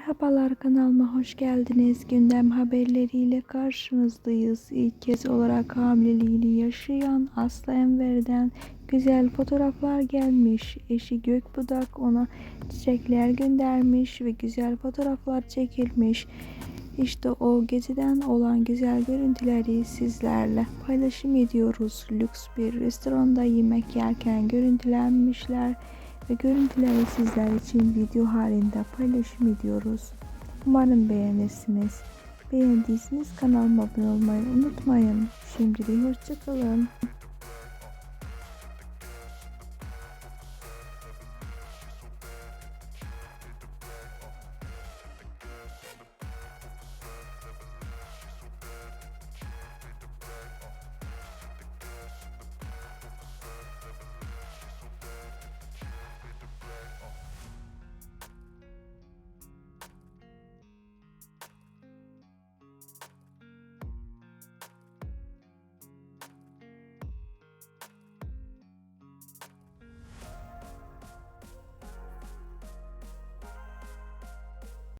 Merhabalar kanalıma hoş geldiniz. Gündem haberleriyle karşınızdayız. İlk kez olarak hamileliğini yaşayan Aslı Enver'den güzel fotoğraflar gelmiş. Eşi Gökbudak ona çiçekler göndermiş ve güzel fotoğraflar çekilmiş. İşte o geceden olan güzel görüntüleri sizlerle paylaşım ediyoruz. Lüks bir restoranda yemek yerken görüntülenmişler ve görüntüleri sizler için video halinde paylaşım ediyoruz. Umarım beğenirsiniz. Beğendiyseniz kanalıma abone olmayı unutmayın. Şimdilik hoşçakalın.